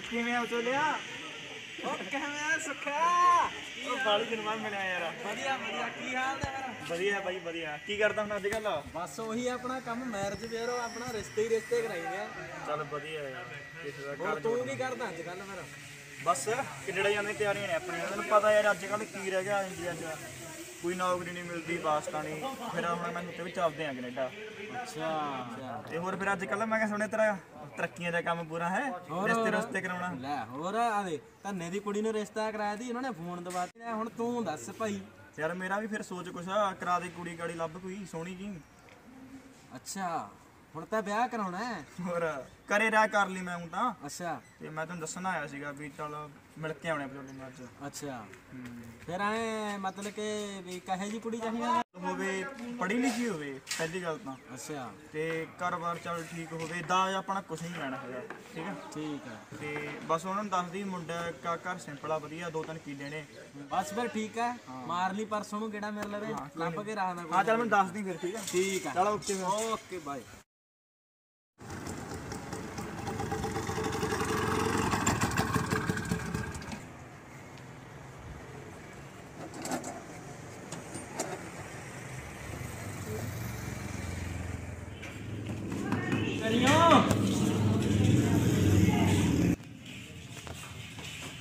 ਕਿਵੇਂ ਆ ਚੋਲਿਆ ਉਹ ਕਿਵੇਂ ਸੁੱਖਾ ਉਹ ਬਾਲੀ ਦਿਨ ਬਾਅਦ ਮਿਲਿਆ ਯਾਰ। ਵਧੀਆ ਵਧੀਆ। ਕੀ ਹਾਲ ਹੈ ਮੇਰਾ ਵਧੀਆ ਬਾਈ ਵਧੀਆ। ਕੀ ਕਰਦਾ ਹੁਣ ਅੱਜ ਕੱਲ ਬਸ ਉਹੀ ਆਪਣਾ ਕੰਮ ਮੈਰਿਜ ਆਪਣਾ ਰਿਸ਼ਤੇ ਹੀ ਰਿਸ਼ਤੇ ਕਰਾਈਦੇ ਆ। ਚੱਲ ਵਧੀਆ ਯਾਰ। ਕਿਸੇ ਦਾ ਹੋਰ ਘਰ ਤੂੰ ਕੀ ਕਰਦਾ ਅੱਜ ਕੱਲ ਮੇਰਾ ਬਸ ਕਿਹੜਾ ਜਾਂਦੇ ਤਿਆਰੀਆਂ ਨੇ ਆਪਣੀਆਂ ਤੈਨੂੰ ਪਤਾ ਯਾਰ ਅੱਜ ਕੱਲ ਕੀ ਰਹਿ ਗਿਆ ਇੰਡੀਆ 'ਚ। ਕੋਈ ਨੌਕਰੀ ਨਹੀਂ ਮਿਲਦੀ ਵਾਸਤਾ ਨਹੀਂ। ਫਿਰ ਹੁਣ ਮੈਂ ਉੱਤੇ ਵੀ ਚੱਲਦੇ ਆ ਕੈਨੇਡਾ। ਅੱਛਾ। ਤੇ ਹੋਰ ਫਿਰ ਅੱਜ ਕੱਲ ਮੈਂ ਕਿਹਾ ਸੁਣਿਆ ਤੇਰਾ ਤਰੱਕੀਆਂ ਦਾ ਕੰਮ ਪੂਰਾ ਹੈ? ਰਿਸ਼ਤੇ ਰਸਤੇ ਕਰਾਉਣਾ। ਲੈ ਹੋਰ ਆ ਦੇ ਧੰਨੇ ਦੀ ਕੁੜੀ ਨੂੰ ਰਿਸ਼ਤਾ ਕਰਾਇਆ ਦੀ ਉਹਨਾਂ ਨੇ ਫੋਨ ਦਵਾ ਦਿੱਤਾ। ਹੁਣ ਤੂੰ ਦੱਸ ਭਾਈ। ਯਾਰ ਮੇਰਾ ਵੀ ਫਿਰ ਸੋਚ ਕੁਛ ਕਰਾ ਦੇ ਕੁੜੀ ਕਾੜੀ ਲੱਭ ਕੋਈ ਸੋਹਣੀ ਜੀ। ਅੱਛਾ। ਹੁਣ ਤਾਂ ਵਿਆਹ ਕਰਾਉਣਾ ਹੈ। ਹੋਰ ਕਰੇ ਰਹਿ ਕਰ ਲਈ ਮੈਂ ਹੁਣ ਤਾਂ। ਅੱਛਾ। ਤੇ ਮੈਂ ਤੈਨੂੰ ਦੱਸਣ ਆਇਆ ਸੀਗਾ ਵੀ ਚੱਲ ਮਿਲ ਕੇ ਆਉਣੇ ਪਟੋਲੇ ਨੂੰ ਅੱਜ। ਅੱਛਾ। ਫਿਰ ਐ ਮਤਲਬ ਕਿ ਵੀ ਕਹੇ ਜੀ ਕੁੜੀ ਚਾਹੀਦੀ ਆ? ਹੋਵੇ ਪੜ੍ਹੀ ਲਿਖੀ ਹੋਵੇ ਪਹਿਲੀ ਗੱਲ ਤਾਂ। ਅੱਛਾ। ਤੇ ਘਰ-ਬਾਰ ਚੱਲ ਠੀਕ ਹੋਵੇ ਦਾਜ ਆਪਣਾ ਕੁਛ ਨਹੀਂ ਲੈਣਾ ਹੈਗਾ ਠੀਕ ਹੈ ਠੀਕ ਹੈ ਤੇ ਬਸ ਉਹਨਾਂ ਨੂੰ ਦੱਸਦੀ ਮੁੰਡਾ ਕਾ ਘਰ ਸਿੰਪਲ ਆ ਵਧੀਆ ਦੋ ਤਿੰਨ ਕਿੱਲੇ ਨੇ। ਬਸ ਫਿਰ ਠੀਕ ਹੈ। ਮਾਰ ਲਈ ਪਰਸੋਂ ਨੂੰ ਕਿਹੜਾ ਮੇਰੇ ਲਵੇ। ਲੱਭ ਕੇ ਰੱਖਦਾ ਹਾਂ ਚੱਲ ਮੈਨੂੰ ਦੱਸਦੀ ਫਿਰ ਠੀਕ ਹੈ ਠੀਕ ਹੈ ਚਲ ਓਕੇ ਫਿਰ। ਓਕੇ ਬਾਏ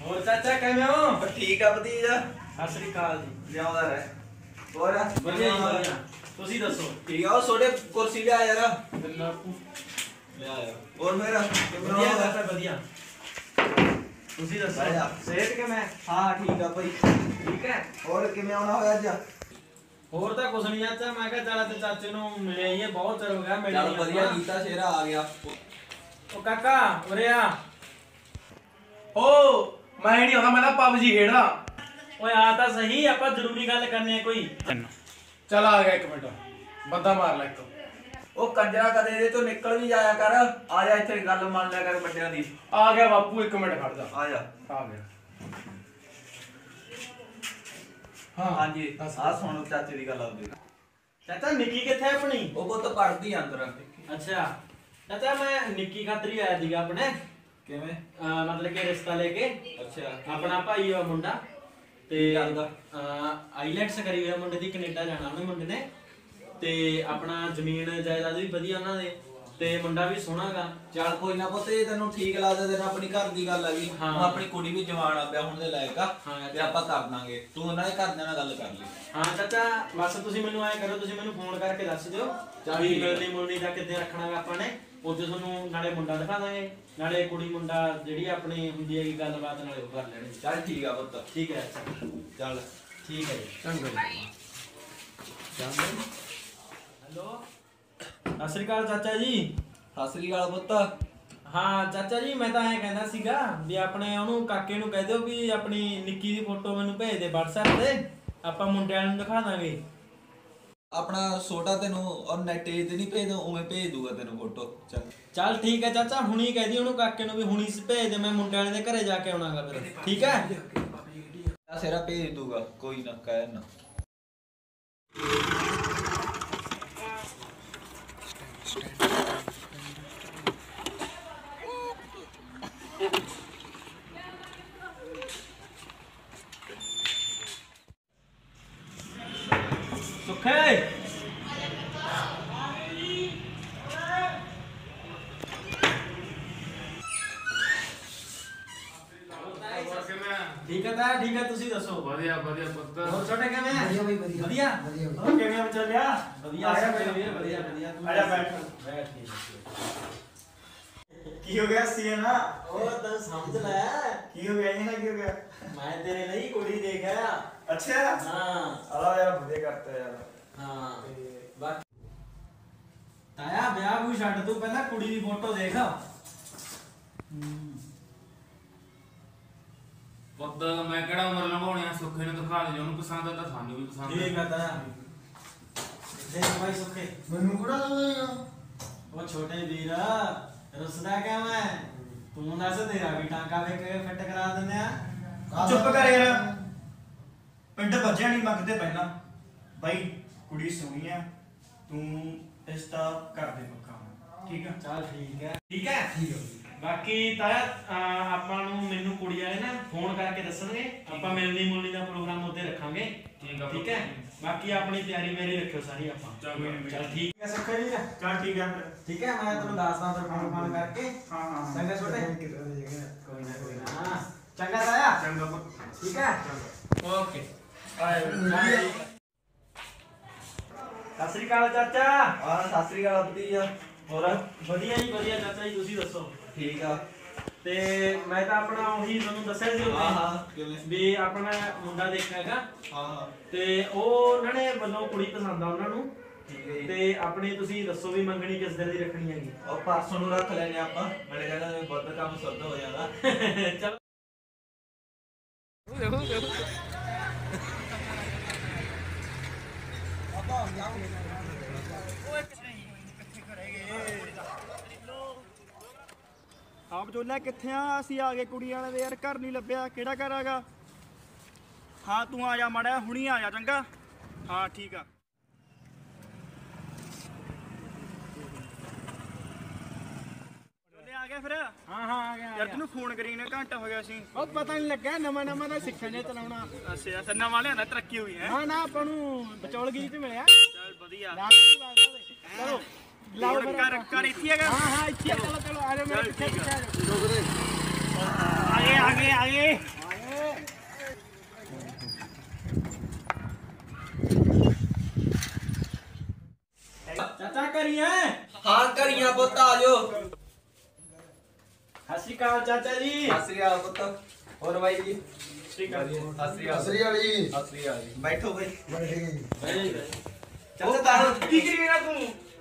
ਹੋਰ ਚਾਚਾ ਕਿਵੇਂ ਹੋ? ਠੀਕ ਆ ਵਧੀਆ ਸਤਿ ਸ੍ਰੀ ਅਕਾਲ ਜੀ। ਲਿਆਉਂਦਾ ਰਹਿ। ਹੋਰ? ਵਧੀਆ ਜੀ ਵਧੀਆ। ਤੁਸੀਂ ਦੱਸੋ? ਠੀਕ ਆ ਉਹ ਛੋਟੇ ਕੁਰਸੀ ਲਿਆ ਯਾਰ। ਲਿਆ ਯਾਰ। ਹੋਰ ਮੇਰਾ ਵਧੀਆ ਚਾਚਾ ਵਧੀਆ। ਤੁਸੀਂ ਦੱਸੋ। ਸਿਹਤ ਕਿਵੇਂ? ਹਾਂ ਠੀਕ ਆ ਭਾਈ। ਠੀਕ ਹੈ? ਹੋਰ ਕਿਵੇਂ ਆਉਣਾ ਹੋਇਆ ਅੱਜ? ਹੋਰ ਤਾਂ ਕੁਛ ਨਹੀਂ ਚਾਚਾ ਮੈਂ ਕਿਹਾ ਚੱਲ ਤੇ ਚਾਚੇ ਨੂੰ ਮਿਲਿਆ ਹੀ ਹੈ, ਬਹੁਤ ਚਿਰ ਹੋ ਗਿਆ ਮਿਲੇ ਚੱਲ ਵਧੀਆ। ਕੀਤਾ ਸ਼ੇਰਾ ਆ ਗਿਆ। ਉਹ ਕਾਕਾ ਉਰੇ ਆ। ਓ ਮੈਂ ਨਹੀਂ ਆਉਂਦਾ ਮੈਂ ਤਾਂ ਪਬਜੀ ਖੇਡਦਾ। ਓਏ ਆ ਤਾਂ ਸਹੀ ਆਪਾਂ ਜ਼ਰੂਰੀ ਗੱਲ ਕਰਨੀ ਹੈ ਕੋਈ। ਚੱਲ ਆ ਗਿਆ ਇੱਕ ਮਿੰਟ। ਬੰਦਾ ਮਾਰ ਲੈ ਇੱਕ। ਉਹ ਕੰਜਰਾ ਕਦੇ ਇਹਦੇ ਤੋਂ ਨਿਕਲ ਵੀ ਜਾਇਆ ਕਰ। ਆ ਜਾ ਇੱਥੇ ਗੱਲ ਮੰਨ ਲਿਆ ਕਰ ਵੱਡਿਆਂ ਦੀ। ਆ ਗਿਆ ਬਾਪੂ ਇੱਕ ਮਿੰਟ ਖੜ ਜਾ। ਆ ਜਾ। ਆ ਗਿਆ। ਹਾਂਜੀ ਦੱਸ। ਆ ਸੁਣੋ ਚਾਚੇ ਦੀ ਗੱਲ ਆਉਂਦੀ ਚਾਚਾ ਨਿੱਕੀ ਕਿੱਥੇ ਹੈ ਆਪਣੀ? ਉਹ ਪੁੱਤ ਪੜਦੀ ਆ ਅੰਦਰ। ਅੱਛਾ। ਚਾਚਾ ਮੈਂ ਨਿੱਕੀ ਖਾਤਰ ਹੀ ਆਇਆ ਸੀਗਾ ਆਪਣੇ। ਕਿਵੇਂ? ਅਹ ਮਤਲਬ ਕਿ ਰਿਸ਼ਤਾ ਲੈ ਕੇ ਅੱਛਾ। ਆਪਣਾ ਭਾਈ ਆ ਮੁੰਡਾ ਤੇ ਕਰਦਾ? ਆਈਲੈਟਸ ਕਰੀ ਹੋਇਆ ਮੁੰਡੇ ਦੀ ਕੈਨੇਡਾ ਜਾਣਾ ਉਹਨੇ ਮੁੰਡੇ ਨੇ ਤੇ ਆਪਣਾ ਜ਼ਮੀਨ ਜਾਇਦਾਦ ਵੀ ਵਧੀਆ ਉਹਨਾਂ ਦੇ ਤੇ ਮੁੰਡਾ ਵੀ ਸੋਹਣਾਗਾ ਚੱਲ ਕੋਈ ਨਾ ਪੁੱਤ ਇਹ ਤੈਨੂੰ ਠੀਕ ਲੱਗਦਾ ਤੇ ਆਪਣੀ ਘਰ ਦੀ ਗੱਲ ਆ ਗਈ। ਹਾਂ। ਹੁਣ ਆਪਣੀ ਕੁੜੀ ਵੀ ਜਵਾਨ ਆ ਪਿਆ ਹੁਣ ਦੇ ਲਾਇਕ ਆ ਹਾਂ, ਤੇ ਆਪਾਂ ਕਰ ਦਾਂਗੇ। ਤੂੰ ਉਹਨਾਂ ਦੇ ਘਰਦਿਆਂ ਨਾਲ ਗੱਲ ਕਰ ਲਈ। ਹਾਂ ਚਾਚਾ ਬਸ ਤੁਸੀਂ ਮੈਨੂੰ ਐ ਕਰੋ ਤੁਸੀਂ ਮੈਨੂੰ ਫੋਨ ਕਰਕੇ ਦੱਸ ਦਿਓ ਚੱਲ ਵੀ ਠੀਕ। ਮਿਲਣੀ ਮੁਲਣੀ ਦਾ ਕਿੱਥੇ ਰੱਖਣਾਗਾ ਆਪਾਂ ਨੇ। ਉੱਥੇ ਤੁਹਾਨੂੰ ਨਾਲੇ ਮੁੰਡਾ ਦਿਖਾ ਦਾਂਗੇ। ਨਾਲੇ ਕੁੜੀ ਮੁੰਡਾ ਜਿਹੜੀ ਆਪਣੀ ਹੁੰਦੀ ਹੈਗੀ ਗੱਲਬਾਤ ਨਾਲੇ ਉਹ ਕਰ ਲੈਣੀ। ਚੱਲ ਠੀਕ ਆ ਪੁੱਤ। ਠੀਕ ਹੈ। ਚੱਲ। ਠੀਕ ਹੈ ਜੀ। ਚੰਗਾ ਹੈਲੋ। ਸਤਿ ਸ੍ਰੀ ਅਕਾਲ ਚਾਚਾ ਜੀ। ਸਤਿ ਸ੍ਰੀ ਅਕਾਲ ਪੁੱਤ। ਹਾਂ ਚਾਚਾ ਜੀ ਮੈਂ ਤਾਂ ਐਂ ਕਹਿੰਦਾ ਸੀਗਾ ਵੀ ਆਪਣੇ ਉਹਨੂੰ ਕਾਕੇ ਨੂੰ ਕਹਿ ਦਿਓ ਵੀ ਆਪਣੀ ਨਿੱਕੀ ਦੀ ਫੋਟੋ ਮੈਨੂੰ ਭੇਜ ਦੇ WhatsApp ਤੇ। ਆਪਾਂ ਮੁੰਡਿਆਂ ਨੂੰ ਦਿਖਾ ਦਾਂਗੇ। ਆਪਣਾ ਛੋਟਾ ਤੈਨੂੰ ਔਰ ਨੈਟ ਤੇ ਨਹੀਂ ਭੇਜ ਉਵੇਂ ਭੇਜ ਦੂਗਾ ਤੈਨੂੰ ਫੋਟੋ ਚੱਲ ਚੱਲ ਠੀਕ ਹੈ ਚਾਚਾ ਹੁਣੀ ਕਹਿ ਦੀ ਉਹਨੂੰ ਕਾਕੇ ਨੂੰ ਵੀ ਹੁਣੀ ਸ- ਭੇਜ ਦੇ ਮੈਂ ਮੁੰਡਿਆਂ ਦੇ ਘਰੇ ਜਾ ਕੇ ਆਉਣਾਗਾ ਫਿਰ ਠੀਕ ਹੈ ਆ ਸੇਰਾ ਭੇਜ ਦੂਗਾ ਕੋਈ ਨਾ ਕਹਿ ਨਾ ਸੁੱਖੇ ਠੀਕ ਹੈ ਤਾਂ ਠੀਕ ਹੈ ਤੁਸੀਂ ਦੱਸੋ ਵਧੀਆ ਵਧੀਆ ਪੁੱਤ। ਹੋਰ ਛੋਟੇ ਕਿਵੇਂ? ਆ ਵਧੀਆ ਬਈ ਵਧੀਆ। ਵਧੀਆ? ਹੋਰ ਕਿਵੇਂ ਚੱਲਿਆ ਵਧੀਆ ਆਇਆ ਵਧੀਆ ਬੈਠ। ਵਧੀਆ ਵਧੀਆ ਤੂੰ ਆਇਆ ਬੈਠ। ਬੈਠ। ਕੀ। ਹੋ ਗਿਆ ਸੀ ਨਾ ਉਹ ਤੈਨੂੰ ਸਮਝ ਲੈ। ਕੀ ਹੋ ਗਿਆ ਇਹ ਨਾ ਕੀ ਹੋ ਗਿਆ? ਮੈਂ ਤੇਰੇ ਲਈ ਕੁੜੀ ਦੇਖ ਆਇਆ ਅੱਛਾ? ਹਾਂ। ਆਲਾ ਯਾਰ ਵਧੀਆ ਕਰਤਾ ਯਾਰ। ਹਾਂ। ਬਾਕੀ ਤਾਇਆ ਵਿਆਹ ਵੀ ਛੱਡ ਤੂੰ ਪਹਿਲਾਂ ਕੁੜੀ ਦੀ ਫੋਟੋ ਦੇਖ। ਪੁੱਤ ਮੈਂ ਕਿਹੜਾ ਉਮਰ ਲੰਘਾਉਣੀ ਆ? ਸੁੱਖੇ ਨੂੰ ਦਿਖਾ ਦੇ ਜੇ ਉਹਨੂੰ ਪਸੰਦ ਆ ਤਾਂ ਸਾਨੂੰ ਵੀ ਪਸੰਦ ਠੀਕ ਆ ਤਾਇਆ ਦੇਖ ਭਾਈ ਸੁੱਖੇ। ਮੈਨੂੰ ਕਿਹੜਾ ਲੱਗਦਾ ਉਹ ਛੋਟੇ ਵੀਰ ਰੁੱਸਦਾ ਕਿਉਂ ਹੈ ਤੂੰ ਦੱਸ ਤੇਰਾ ਵੀ ਟਾਂਕਾ ਵੇਖ ਕੇ ਫਿੱਟ ਕਰਾ ਦਿੰਦੇ ਆ। ਚੁੱਪ ਕਰ ਯਾਰ। ਪਿੰਡ ਬੱਜਿਆ ਨਹੀਂ ਮੰਗਦੇ ਪਹਿਲਾਂ। ਬਾਈ ਕੁੜੀ ਸੋਹਣੀ ਆ। ਤੂੰ ਰਿਸ਼ਤਾ ਕਰ ਦੇ ਪੱਕਾ ਠੀਕ ਆ? ਚੱਲ ਠੀਕ ਹੈ ਠੀਕ ਹੈ ਠੀਕ ਹੈ ਬਾਕੀ ਤਾਇਆ ਅਹ ਆਪਾਂ ਨੂੰ ਮੈਨੂੰ ਕੁੜੀ ਵਾਲੇ ਨਾ ਫੋਨ ਕਰਕੇ ਦੱਸਣਗੇ ਆਪਾਂ ਮਿਲਣੀ ਮੁਲਣੀ ਦਾ ਪ੍ਰੋਗਰਾਮ ਉੱਤੇ ਰੱਖਾਂਗੇ। ਠੀਕ ਆ ਠੀਕ ਹੈ? ਬਾਕੀ ਆਪਣੀ ਤਿਆਰੀ ਮੇਰੀ ਰੱਖਿਓ ਸਾਰੀ ਆਪਾਂ। ਚਲ ਠੀਕ। ਹੈ ਸੁੱਖਾ ਜੀ? ਚੱਲ ਠੀਕ ਹੈ ਫਿਰ। ਠੀਕ ਹੈ ਮੈਂ ਤੁਹਾਨੂੰ ਦੱਸਦਾ ਫਿਰ ਫੋਨ ਫੋਨ ਕਰਕੇ। ਹਾਂ ਹਾਂ। ਚੰਗਾ ਛੋਟੇ? ਕੋਈ ਨਾ ਕੋਈ ਨਾ। ਚੰਗਾ ਤਾਇਆ। ਚੰਗਾ ਪੁੱਤ। ਠੀਕ ਹੈ? ਓਕੇ। ਆਏ। ਸਤਿ ਸ੍ਰੀ ਅਕਾਲ ਚਾਚਾ। ਆ ਸਤਿ ਸ੍ਰੀ ਅਕਾਲ ਭਤੀਜਾ। ਹੋਰ ਵਧੀਆ ਜੀ ਵਧੀਆ ਚਾਚਾ ਜੀ ਤੁਸੀਂ ਦੱਸੋ? ਠੀਕ ਆ। ਤੇ ਮੈਂ ਤਾਂ ਆਪਣਾ ਉਹੀ ਤੁਹਾਨੂੰ ਦੱਸਿਆ ਸੀ ਹਾਂ ਹਾਂ ਕਿਵੇਂ ਵੀ ਆਪਣਾ ਮੁੰਡਾ ਦੇਖਣਾ ਹੈਗਾ। ਹਾਂ ਹਾਂ। ਤੇ ਉਹ ਉਹਨਾਂ ਨੇ ਵੱਲੋਂ ਕੁੜੀ ਪਸੰਦ ਆ ਉਹਨਾਂ ਨੂੰ। ਠੀਕ ਹੈ ਜੀ। ਤੇ ਆਪਣੀ ਤੁਸੀਂ ਦੱਸੋ ਵੀ ਮੰਗਣੀ ਕਿਸ ਦਿਨ ਦੀ ਰੱਖਣੀ ਹੈਗੀ? ਉਹ ਪਰਸੋਂ ਨੂੰ ਰੱਖ ਲੈਨੇ ਆਪਾਂ। ਮੇਰੇ ਕਹਿੰਦਾ ਬਹੁਤ ਕੰਮ ਸੁੱਧ ਹੋ ਜਾਣਾ ਚਲੋ। ਆਪ ਜੋਲਾ ਕਿੱਥੇ ਆ? ਅਸੀਂ ਆ ਗਏ ਕੁੜੀ ਵਾਲੇ ਦੇ ਯਾਰ ਘਰ ਨਹੀਂ ਲੱਭਿਆ। ਕਿਹੜਾ ਘਰ ਹੈਗਾ? ਹਾਂ ਤੂੰ ਆ ਜਾ ਮੜਾ ਹੁਣੀ ਆ ਜਾ ਚੰਗਾ? ਹਾਂ ਠੀਕ ਆ। ਆ ਗਿਆ ਫਿਰ? ਹਾਂ ਹਾਂ ਆ ਗਿਆ ਯਾਰ ਤੈਨੂੰ ਫੋਨ ਕਰੀ ਨੇ ਘੰਟਾ ਹੋ ਗਿਆ ਸੀ। ਉਹ ਪਤਾ ਨਹੀਂ ਲੱਗਾ ਨਵਾਂ ਨਵਾਂ ਦਾ ਸਿੱਖਣ ਨੇ ਚਲਾਉਣਾ। ਅੱਛਾ ਅੱਛਾ ਨਵਾਂ ਲਿਆਂਦਾ ਤਰੱਕੀ ਹੋਈ ਹੈ? ਹਾਂ ਨਾ ਆਪਾਂ ਨੂੰ ਮਿਲਿਆ। ਚੱਲ ਵਧੀਆ। ਚਲੋ। ਲਾਓ ਹੁਣ ਫਿਰ ਘਰ ਆਪਾਂ। ਘਰ ਇੱਥੇ ਹੈਗਾ ਹਾਂ ਹਾਂ ਇੱਥੇ ਆ, ਚਲੋ ਚਲੋ ਆ ਜਾਓ ਮੇਰੇ ਚੱਲ ਪਿੱਛੇ ਠੀਕ ਆ। ਪਿੱਛੇ ਆ ਜਾਓ ਆਗੇ ਆਗੇ ਆਗੇ ਚਾਚਾ ਕਰੀਏ ਹਾਂ ਕਰੀਆਂ ਪੁੱਤ ਆ ਜਾਓ ਸਤਿ ਸ਼੍ਰੀ ਅਕਾਲ ਚਾਚਾ ਜੀ ਸਤਿ ਸ੍ਰੀ ਅਕਾਲ ਪੁੱਤ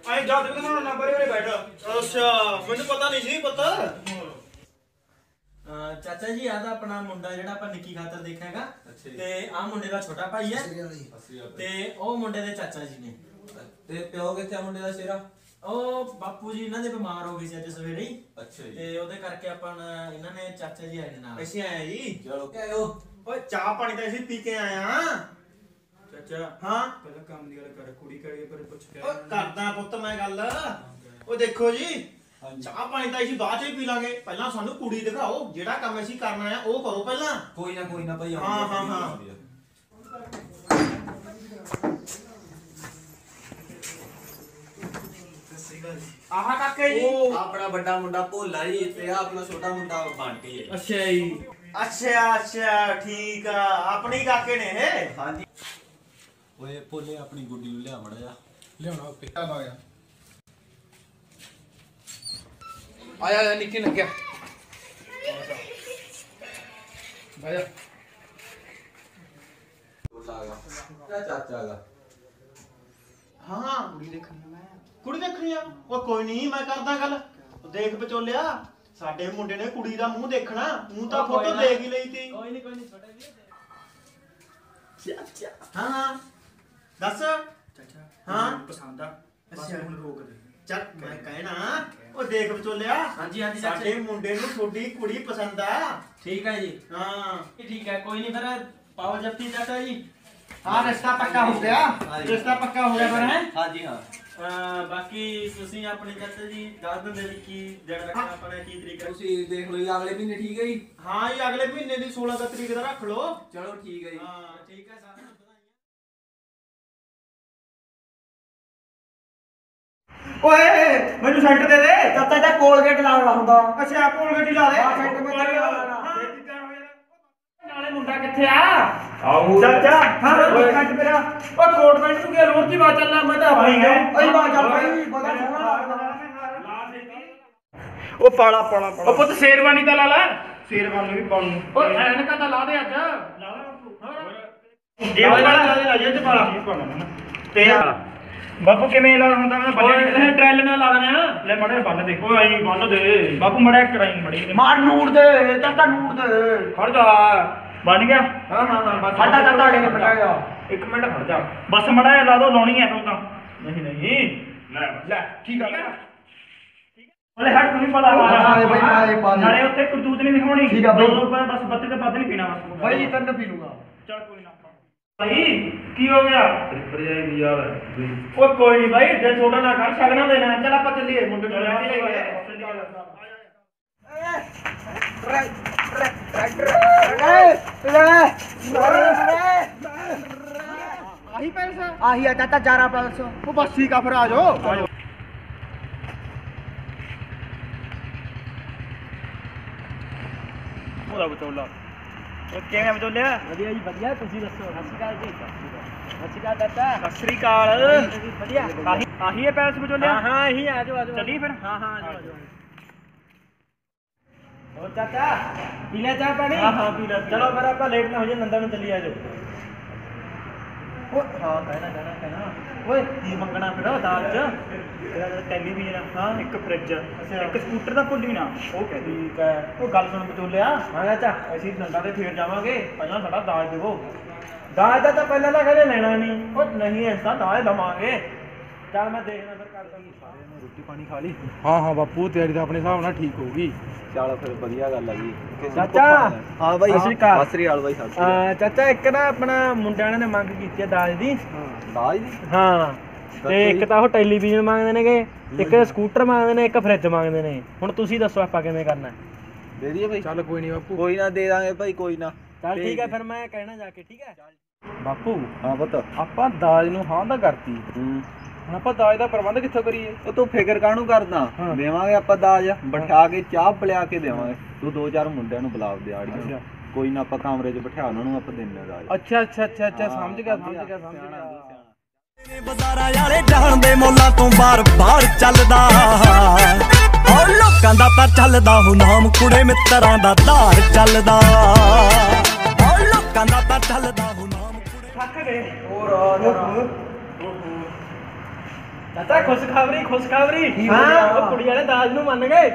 ਨਾ ਐ ਜਾ ਦੇ ਨਾ ਨੰਬਰ ਉਹਨੇ ਬੈਠ ਅੱਛਾ ਮੈਨੂੰ ਪਤਾ ਨਹੀਂ ਸੀ ਪਤਾ। ਅਹ ਚਾਚਾ ਜੀ ਆ ਤਾਂ ਆਪਣਾ ਮੁੰਡਾ ਜਿਹੜਾ ਆਪਾਂ ਨਿੱਕੀ ਖਾਤਰ ਅੱਛਾ ਜੀ। ਤੇ ਆ ਮੁੰਡੇ ਦਾ ਛੋਟਾ ਭਾਈ ਹੈ। ਤੇ ਉਹ ਮੁੰਡੇ ਦੇ ਚਾਚਾ ਜੀ ਨੇ। ਤੇ ਪਿਓ ਕਿੱਥੇ ਆ ਮੁੰਡੇ ਦਾ ਸ਼ੇਰਾ ਉਹ ਬਾਪੂ ਜੀ ਇਹਨਾਂ ਦੇ ਬਿਮਾਰ ਹੋ ਗਏ ਸੀ ਅੱਜ ਸਵੇਰੇ ਹੀ। ਅੱਛਾ ਜੀ। ਤੇ ਉਹਦੇ ਕਰਕੇ ਆਪਾਂ ਨੇ- ਇਹਨਾਂ ਨੇ ਚਾਚਾ ਜੀ ਆਏ ਨੇ ਨਾਲ। ਅਸੀਂ ਆਏ ਜੀ। ਚਲੋ। ਓਏ ਚਾਹ ਪਾਣੀ ਤਾਂ ਅਸੀਂ ਪੀ ਕੇ ਆਏ ਆ। ਚਾਚਾ ਹਾਂ। ਪਹਿਲਾਂ ਕੰਮ ਦੀ ਗੱਲ ਕਰ ਕੁੜੀ ਕਰੀਏ ਪਰ ਪੁੱਛ ਕੇ ਓ ਕਰਦਾ ਪੁੱਤ ਮੈਂ ਗੱਲ। ਉਹ ਦੇਖੋ ਜੀ ਹਾਂਜੀ। ਚਾਹ ਪਾਣੀ ਤਾਂ ਅਸੀਂ ਬਾਅਦ ਚ ਹੀ ਪੀ ਲਾਂਗੇ। ਪਹਿਲਾਂ ਸਾਨੂੰ ਕੁੜੀ ਦਿਖਾਓ ਜਿਹੜਾ ਕੰਮ ਅਸੀਂ ਕਰਨਾ ਹੈ ਉਹ ਕਰੋ ਪਹਿਲਾਂ। ਕੋਈ ਨਾ ਕੋਈ ਨਾ ਭਾਈ ਹਾਂ, ਹਾਂ, ਹਾਂ। ਆਉਂਦੀ ਆ। ਆਹ ਕਾਕੇ ਜੀ। ਆਪਣਾ ਵੱਡਾ ਮੁੰਡਾ ਭੋਲਾ ਜੀ ਤੇ ਆ ਆਪਣਾ ਛੋਟਾ ਮੁੰਡਾ ਬਾਂਟੀ ਹੈ ਅੱਛਾ ਜੀ। ਅੱਛਾ ਅੱਛਾ ਠੀਕ ਆ। ਆਪਣੇ ਹੀ ਕਾਕੇ ਨੇ ਇਹ? ਹਾਂਜੀ। ਓਏ ਭੋਲੇ ਆਪਣੀ ਗੁੱਡੀ ਨੂੰ ਲਿਆ ਮੜਾ ਜਾ। ਲਿਆਉਣਾ ਓਕੇ ਆ ਗਿਆ। ਆਇਆ ਆਇਆ ਨਿੱਕੀ ਲੱਗਿਆ। ਛੋਟਾ ਆ ਗਿਆ। ਕਿਆ ਚਾਚਾ ਆ ਹਾਂ ਕੁੜੀ ਦੇਖਣੀ ਆ ਮੈਂ। ਕੁੜੀ ਦੇਖਣੀ ਆ? ਉਹ ਕੋਈ ਨਹੀਂ ਮੈਂ ਕਰਦਾ ਗੱਲ। ਉਹ ਦੇਖ ਵਿਚੋਲਿਆ ਸਾਡੇ ਮੁੰਡੇ ਨੇ ਕੁੜੀ ਦਾ ਮੂੰਹ ਦੇਖਣਾ। ਮੂੰਹ ਤਾਂ ਫੋਟੋ। ਦੇਖ ਹੀ ਲਈ ਤੀ। ਕੋਈ ਨਹੀਂ ਕੋਈ ਨਹੀਂ ਛੋਟਾ ਜੀ। ਹਾਂ ਹਾਂ। ਦੱਸ। ਚਾਚਾ ਹਾਂ। ਪਸੰਦ ਆ। ਅੱਛਾ। ਹੁਣ ਰੋਕ ਦੇ। ਚੱਲ ਮੈਂ ਕਹਿਣਾ ਉਹ ਦੇਖ ਵਿਚੋਲਿਆ ਹਾਂਜੀ ਹਾਂਜੀ ਸਾਡੇ ਚਾਚਾ ਮੁੰਡੇ ਨੂੰ ਤੁਹਾਡੀ ਕੁੜੀ ਪਸੰਦ ਆ। ਠੀਕ ਹੈ ਜੀ। ਹਾਂ। ਠੀਕ ਹੈ ਕੋਈ ਨਹੀਂ ਫਿਰ ਪਾਓ ਜੱਫੀ ਚਾਚਾ ਜੀ। ਹਾਂ ਰਿਸ਼ਤਾ ਪੱਕਾ ਹੋ ਗਿਆ। ਹਾਂਜੀ। ਰਿਸ਼ਤਾ ਪੱਕਾ ਹੋ ਗਿਆ ਫਿਰ ਹੈ? ਹਾਂਜੀ ਹਾਂ। ਅਹ ਬਾਕੀ ਤੁਸੀਂ ਆਪਣੇ ਚਾਚਾ ਜੀ ਦੱਸ ਦਿੰਦੇ ਵੀ ਕੀ ਦਿਨ ਰੱਖਣਾ ਆਪਾਂ ਨੇ ਕੀ ਤਰੀਕ ਰੱਖਣੀ ਤੁਸੀਂ ਦੇਖ ਲਓ ਜੀ ਅਗਲੇ ਮਹੀਨੇ ਠੀਕ ਹੈ ਜੀ? ਹਾਂ ਇਹ ਅਗਲੇ ਮਹੀਨੇ ਦੀ 16 ਦਾ ਤਰੀਕ ਦਾ ਰੱਖ ਲਓ। ਚਲੋ ਠੀਕ ਹੈ ਜੀ। ਹਾਂ ਠੀਕ ਹੈ ਓਏ ਮੈਨੂੰ ਸੈਂਟ ਦੇ ਦੇ। ਚਾਚਾ ਦਾ ਕੋਲਗੇਟ ਲਾਉਣਾ ਹੁੰਦਾ। ਅੱਛਾ ਕੋਲਗੇਟ ਲਾ ਦੇ। ਹਾਂ, ਸੈਂਟ ਮੈਂ ਤੇਰੇ ਨਾਲ ਲਾਉਣਾ। ਹਾਂ, ਹੋ ਮੁੰਡਾ ਕਿੱਥੇ ਆ? ਆਉ ਚਾਚਾ ਹਾਂ। ਓਏ। ਕੱਟ ਮੇਰਾ। ਓ ਕੋਟ ਪੈਂਟ ਤੂੰ ਕੀ ਲੋੜ ਦੀ ਬਾਤ ਚੱਲਣਾ ਮੈਂ ਤਾਂ ਭਾਈ ਹੈ। ਓਏ ਬਾਤ ਚੱਲ ਭਾਈ, ਸੋਹਣਾ। ਉਹ ਪਾਲਾ ਪਾਲਾ ਪਾਲਾ। ਉਹ ਪੁੱਤ ਸ਼ੇਰਵਾਨੀ ਤਾਂ ਲਾ ਲੈ। ਸ਼ੇਰਵਾਨੀ ਵੀ ਪਾਉਣ। ਨੂੰ ਓਏ ਐਨਕਾਂ ਤਾਂ ਲਾ ਦੇ ਅੱਜ। ਲਾ ਲੈ ਲਾ ਦੇ ਲਾ ਜੇ ਤੇ ਪਾਲਾ। ਤੇ ਬਾਪੂ ਕਿਵੇਂ ਲਾ ਹੁੰਦਾ ਮੈਂ ਓਏ ਇਹ ਟ੍ਰੈਲ ਨਾਲ ਲਾ ਦੇਣਾ। ਲੈ ਮੜੇ ਬੰਨ ਦੇ। ਓਏ ਆਈ ਬੰਨ ਦੇ। ਬਾਪੂ ਮੜਿਆ ਕਰਾਈ ਮੜੀ ਮਾਰ ਨੂੜ ਦੇ ਚਾਚਾ ਨੂੜ ਦੇ। ਖੜ ਜਾ। ਬਣ ਗਿਆ? ਹਾਂ ਹਾਂ ਹਾਂ ਬਸ। ਸਾਡਾ ਚਾਚਾ ਅੜੇ ਨੇ ਪਟਾਇਆ ਇੱਕ ਮਿੰਟ ਖੜ ਜਾ। ਬਸ ਮੜਾ ਲਾ ਦੋ ਲਾਉਣੀ ਹੈ ਤੂੰ ਤਾਂ। ਨਹੀਂ ਨਹੀਂ। ਲੈ ਲੈ ਠੀਕ ਆ ਹਲੇ ਹਟ ਤੂੰ ਨਹੀਂ ਪਤਾ ਪਾ ਦੇ ਬਈ, ਪਾ ਦੇ, ਪਾ ਦੇ। ਨਾਲੇ ਉੱਥੇ ਕਰਤੂਤ ਨਹੀਂ ਦਿਖਾਉਣੀ ਠੀਕ ਆ ਬਈ। ਦੋ ਰੁਪਏ ਬਸ ਬੱਤੀ ਤੇ ਵੱਧ ਨਹੀਂ ਪੀਣਾ ਬਸ। ਭਾਈ ਤੰਨ ਪੀ ਲੂਗਾ। ਚੱਲ ਭਾਈ ਕੀ ਹੋ ਗਿਆ? ਭਰਜਾਈ ਦੀ ਯਾਰ ਉਹ ਕੋਈ ਨਹੀਂ ਭਾਈ ਜੇ ਛੋਟਾ ਨਾ ਕਰ ਸਕਣਾ ਦੇਣਾ ਚੱਲ ਆਪਾਂ ਚੱਲੀਏ। ਮੁੰਡੇ ਨੂੰ ਲੈ ਕੇ ਆਹੀ ਪੈਸਾ ਆਹੀ ਆ ਚਾਚਾ 1100 ਉਹ ਬਸ ਠੀਕ ਆ ਫਿਰ ਆ ਜਾਓ। ਉਹਦਾ ਬਚੋਲਾ ਉਹ ਕਿਵੇਂ ਬਚੋਲਿਆ ਵਧੀਆ ਜੀ ਵਧੀਆ। ਤੁਸੀਂ ਦੱਸੋ ਸਤਿ ਸ਼੍ਰੀ ਅਕਾਲ ਜੀ। ਸਤਿ ਸ਼੍ਰੀ ਅਕਾਲ ਚਾਚਾ ਸਤਿ ਸ੍ਰੀ ਅਕਾਲ। ਵਧੀਆ। ਆਹੀ ਆਹੀ ਹੈ ਪੈਸ ਬਚੋਲਿਆ ਹਾਂ ਹਾਂ ਇਹੀ ਆ ਜਾਓ ਆ ਜਾਓ ਚੱਲੀਏ ਫਿਰ? ਹਾਂ ਹਾਂ ਆ ਜਾਓ ਆ ਜਾਓ ਹੋਰ ਚਾਚਾ ਪੀ ਲੈ ਚਾਹ ਪਾਣੀ? ਹਾਂ, ਹਾਂ, ਪੀ ਲੈ, ਪੀ ਲੈ। ਚਲੋ ਫਿਰ ਆਪਾਂ ਲੇਟ ਨਾ ਹੋ ਜਾਏ ਨੰਦਾ ਨੂੰ ਚੱਲੀ ਆ ਜਾਓ ਉਹ ਹਾਂ ਕਹਿਣਾ ਕਹਿਣਾ ਕਹਿਣਾ। ਓਏ ਕੀ ਮੰਗਣਾ ਫਿਰ ਦਾਲ ਚ? ਤੇਰਾ ਟੈਲੀਵਿਜ਼ਨ ਹਾਂ ਇੱਕ ਫ੍ਰਿਜ। ਇੱਕ ਸਕੂਟਰ ਦਾ ਭੁੱਲੀ ਨਾ। ਉਹ ਠੀਕ ਹੈ। ਉਹ ਗੱਲ ਸੁਣ ਬਚੋਲਿਆ। ਹਾਂ ਚਾਚਾ ਅਸੀਂ ਨੰਦਾ ਤੇ ਫੇਰ ਜਾਵਾਂਗੇ। ਪਹਿਲਾਂ ਸਾਡਾ ਦਾਜ ਦੇਵੋ। ਦਾਜ ਦਾ ਤਾਂ ਪਹਿਲਾਂ ਤਾਂ ਕਦੇ ਲੈਣਾ ਨਹੀਂ। ਉਹ ਨਹੀਂ ਐਸਾ ਦਾਜ ਦਵਾਂਗੇ। ਚੱਲ ਮੈਂ ਦੇਖਦਾ ਫਿਰ ਕਰਦਾ ਕੀ ਰੋਟੀ ਪਾਣੀ ਖਾ ਲਈ। ਹਾਂ ਹਾਂ ਬਾਪੂ ਤੇਰੀ ਤਾਂ ਆਪਣੇ ਹਿਸਾਬ ਨਾਲ ਠੀਕ ਹੋਊਗੀ। ਚੱਲ ਫਿਰ ਵਧੀਆ ਗੱਲ ਆ ਜੀ। ਚਾਚਾ! ਹਾਂ ਬਾਈ। ਸਤਿ ਸ਼੍ਰੀ ਅਕਾਲ। ਸਤਿ ਸ਼੍ਰੀ ਅਕਾਲ ਬਾਈ ਸਤਿ ਸ਼੍ਰੀ ਅਹ ਚਾਚਾ ਇੱਕ ਨਾ ਆਪਣਾ ਮੁੰਡਿਆਂ ਨੇ ਮੰਗ ਕੀਤੀ ਹੈ ਦਾਜ ਦੀ। ਅਕਾਲ ਦਾਜ ਦੀ? ਹਾਂ। ਦੱਸੋ ਤੇ ਇੱਕ ਜੀ। ਤਾਂ ਉਹ ਟੈਲੀਵਿਜ਼ਨ ਮੰਗਦੇ ਨੇਗੇ ਇੱਕ ਸਕੂਟਰ ਮੰਗਦੇ ਨੇ ਇੱਕ ਫ੍ਰਿਜ ਮੰਗਦੇ ਨੇ। ਹੁਣ ਤੁਸੀਂ ਦੱਸੋ ਆਪਾਂ ਕਿਵੇਂ ਕਰਨਾ। ਹੈ? ਦੇ ਦਈਏ ਬਾਈ? ਚੱਲ ਕੋਈ ਨਹੀਂ ਬਾਪੂ। ਕੋਈ ਨਾ ਦੇ ਦਾਂਗੇ ਭਾਈ ਕੋਈ ਨਾ। ਚੱਲ ਠੀਕ ਹੈ ਫਿਰ ਮੈਂ ਕਹਿਣਾ ਜਾ ਕੇ ਠੀਕ ਹੈ? ਬਾਪੂ ਹਾਂ ਆਪਾਂ ਦਾਜ ਨੂੰ ਹਾਂ ਤਾਂ ਕਰਤੀ। ਹੂੰ। ਹੁਣ ਆਪਾਂ ਦਾਜ ਦਾ ਪ੍ਰਬੰਧ ਕਿੱਥੋਂ ਕਰੀਏ? ਉਹ ਤੂੰ ਫਿਕਰ ਕਾਹਨੂੰ ਕਰਦਾ? ਹਾਂ। ਦੇਵਾਂਗੇ ਆਪਾਂ ਦਾਜ ਬਿਠਾ ਕੇ ਚਾਹ ਪਿਲਾ ਕੇ ਦੇਵਾਂਗੇ। ਤੂੰ ਦੋ ਚਾਰ ਮੁੰਡਿਆਂ ਨੂੰ ਬੁਲਾ ਦੇ ਆੜੀਆਂ ਅੱਛਾ। ਕੋਈ ਨਾ ਆਪਾਂ ਕਮਰੇ 'ਚ ਬਿਠਾ ਉਹਨਾਂ ਨੂੰ ਆਪਾਂ ਦਿੰਨੇ ਦਾਜ। ਅੱਛਾ ਅੱਛਾ ਅੱਛਾ ਅੱਛਾ ਸਮਝ ਗਿਆ ਸਮਝ ਗਿਆ ਸਮਝ ਗਿਆ। ਸਿਆਣਾ। ਬਾਜ਼ਾਰਾਂ ਵਾਲੇ ਜਾਣ ਦੇ ਮੋਲਾਂ ਤੋਂ ਬਾਰ-ਬਾਰ ਚੱਲਦਾ। ਓ ਲੋਕਾਂ ਦਾ ਤਾਂ ਚੱਲਦਾ ਹੁ ਨਾਮ ਕੁੜੇ ਮਿੱਤਰਾਂ ਦਾ ਧਾਰ ਚੱਲਦਾ। ਓ ਲੋਕਾਂ ਦਾ ਤਾਂ ਚੱਲਦਾ ਹੁ ਨਾਮ ਕੁੜੇ ਥੱਕ ਗਏ। ਹੋਰ। ਚਾਚਾ ਖੁਸ਼ਖਬਰੀ ਖੁਸ਼ਖਬਰੀ। ਹਾਂ ਉਹ ਕੁੜੀ ਵਾਲੇ ਦਾਜ ਨੂੰ ਮੰਨ ਗਏ।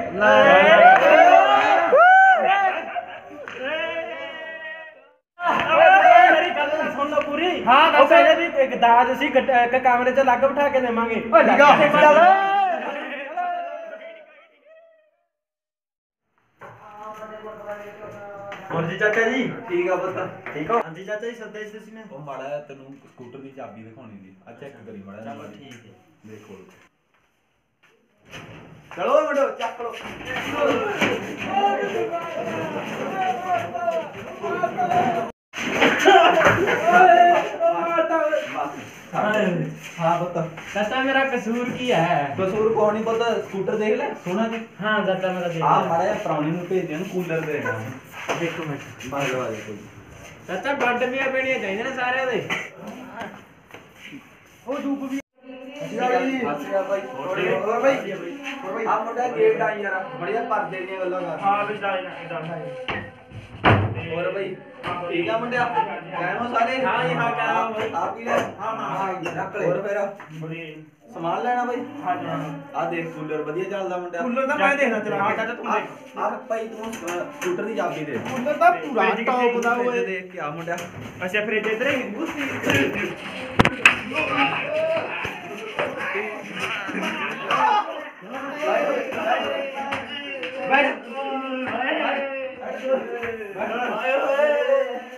ਮੇਰੀ ਗੱਲ ਤਾਂ ਸੁਣ ਲਓ ਪੂਰੀ। ਹਾਂ ਉਹ ਕਹਿੰਦੇ ਵੀ ਇੱਕ ਦਾਜ ਅਸੀਂ ਇੱਕ ਕਮਰੇ 'ਚ ਅਲੱਗ ਬਿਠਾ ਕੇ ਦੇਵਾਂਗੇ। ਚੱਲ। ਹੋਰ ਜੀ ਚਾਚਾ ਜੀ? ਠੀਕ ਆ ਪੁੱਤ। ਠੀਕ ਹੋ? ਹਾਂਜੀ ਚਾਚਾ ਜੀ ਸੱਦੇ ਸੀ ਤੁਸੀਂ ਨੇ ਉਹ ਮਾੜਾ ਤੈਨੂੰ ਸਕੂਟਰ ਦੀ ਚਾਬੀ ਦਿਖਾਉਣੀ ਸੀ। ਆ ਚੈੱਕ ਕਰੀ ਮਾੜਾ ਜਿਹਾ। ਚਲੋ ਠੀਕ ਹੈ। ਦੇਖੋ ਚਲੋ ਮੁੰਡੋ ਚੱਕ ਲੋ ਹਾਂ ਪੁੱਤ ਚਾਚਾ ਮੇਰਾ ਕਸੂਰ ਕੀ ਹੈ? ਕਸੂਰ ਕੋਈ ਨਹੀਂ ਪੁੱਤ ਸਕੂਟਰ ਦੇਖ ਲੈ ਸੋਹਣਾ ਜੀ ਹਾਂ ਚਾਚਾ ਮੇਰਾ ਦੇਖ ਆ ਲਿਆ। ਮਾੜਾ ਜਿਹਾ ਪ੍ਰਾਹੁਣੇ ਨੂੰ ਭੇਜ ਦੇ ਨੂੰ ਕੂਲਰ ਦੇ ਦੇਣਾ ਦੇਖੋ ਮਿੰਟ ਬਾਹਰ ਲਵਾ ਦੇ ਕੋਈ। ਚਾਚਾ ਪੈਣੀਆਂ ਚਾਹੀਦੀਆਂ ਨੇ ਸਾਰਿਆਂ ਦੇ। ਉਹ ਧੂਪ ਬਾਈ ਹੋਰ ਬਾਈ ਆ ਮੁੰਡਾ ਗੇਟ ਆ ਯਾਰ ਬੜੀਆਂ ਪਰਦੇ ਦੀਆਂ ਗੱਲਾਂ ਕਰ ਹਾਂ ਵੀ ਦਾਜ ਨਾ ਹੋਰ ਬਾਈ ਠੀਕ ਆ ਮੁੰਡਿਆ ਕਹਿਣੋ ਸਾਰੇ ਹਾਂ ਜੀ, ਹਾਂ, ਕਹਿਣਾ ਆ ਪੀ ਲੈ ਹਾਂ ਹਾਂ ਰੱਖ ਲੈ ਹੋਰ ਫਿਰ ਸਮਾਨ ਲੈਣਾ ਬਾਈ ਆ ਦੇਖ ਕੂਲਰ ਵਧੀਆ ਚੱਲਦਾ ਮੁੰਡਾ ਕੂਲਰ ਤਾਂ ਮੈਂ ਦੇਖਦਾ ਚਲਾ ਕੇ ਚਾਚਾ ਤੂੰ ਦੇਖ ਆ ਭਾਈ ਤੂੰ ਸਕੂਟਰ ਦੀ ਚਾਬੀ ਦੇ ਕੂਲਰ ਤਾਂ ਪੂਰਾ ਟੌਪ ਦਾ ਓਏ ਦੇਖ ਕੇ ਆ ਮੁੰਡਿਆ ਅੱਛਾ ਫ੍ਰਿਜ ਇਧਰ ਹੀ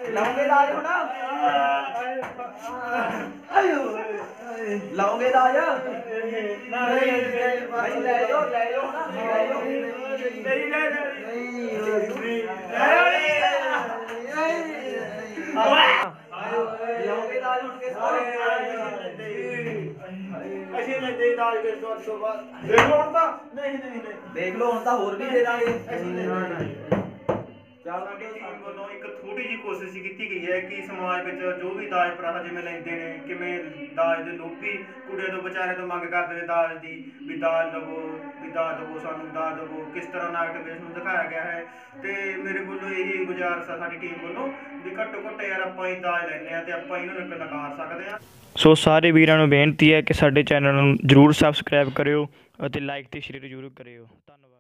ਲਾਉਂਗੇ ਦਾਜ ਹੁਣ ਲਾਉਂਗੇ ਦਾਜ ਭਾਈ ਲੈ ਜਾਓ ਲੈ ਜਾਓ ਨਾ ਲੈ ਜਾਓ ਨਹੀਂ ਨਹੀਂ ਲਾਉਂਗੇ ਦਾਜ ਹੁਣ ਬਾਅਦ ਦੇਖ ਲਓ ਹੁਣ ਤਾਂ। ਨਹੀਂ ਨਹੀਂ ਨਹੀਂ। ਦੇਖ ਲਓ ਹੁਣ ਤਾਂ ਹੋਰ ਵੀ ਦੇ ਦਾਂਗੇ। ਸਾਡੀ ਟੀਮ ਵੱਲੋਂ ਇੱਕ ਥੋੜੀ ਜਿਹੀ ਕੋਸ਼ਿਸ਼ ਕੀਤੀ ਗਈ ਹੈ ਕਿ ਸਮਾਜ ਵਿੱਚ ਜੋ ਵੀ ਦਾਜ ਪ੍ਰਥਾ ਜਿਵੇਂ ਲੈਂਦੇ ਨੇ ਕਿਵੇਂ ਦਾਜ ਦੇ ਲੋਭੀ ਕੁੜੀਆਂ ਤੋਂ ਵਿਚਾਰੇ ਤੋਂ ਮੰਗ ਕਰਦੇ ਨੇ ਦਾਜ ਦੀ ਵੀ ਦਾਜ ਦਵੋ ਵੀ ਦਾਜ ਦਵੋ ਸਾਨੂੰ ਦਾਜ ਦਵੋ ਕਿਸ ਤਰ੍ਹਾਂ ਨਾਗਟ ਬੇਸ ਨੂੰ ਦਿਖਾਇਆ ਗਿਆ ਹੈ। ਤੇ ਮੇਰੇ ਵੱਲੋਂ ਇਹੀ ਗੁਜ਼ਾਰਿਸ਼ ਹੈ ਸਾਡੀ ਟੀਮ ਵੱਲੋਂ ਵੀ ਘੱਟੋ ਘੱਟ ਯਾਰ ਆਪਾਂ ਹੀ ਦਾਜ ਲੈਂਦੇ ਆ ਤੇ ਆਪਾਂ ਇਹਨਾਂ ਨੂੰ ਨਕਾਰ ਸਕਦੇ ਆ ਸੋ ਸਾਰੇ ਵੀਰਾਂ ਨੂੰ ਬੇਨਤੀ ਹੈ ਕਿ ਸਾਡੇ ਚੈਨਲ ਨੂੰ ਜਰੂਰ ਸਬਸਕ੍ਰਾਈਬ ਕਰਿਓ ਅਤੇ ਲਾਈਕ ਤੇ ਸ਼ੇਅਰ ਜਰੂਰ ਕਰਿਓ। ਧੰਨਵਾਦ।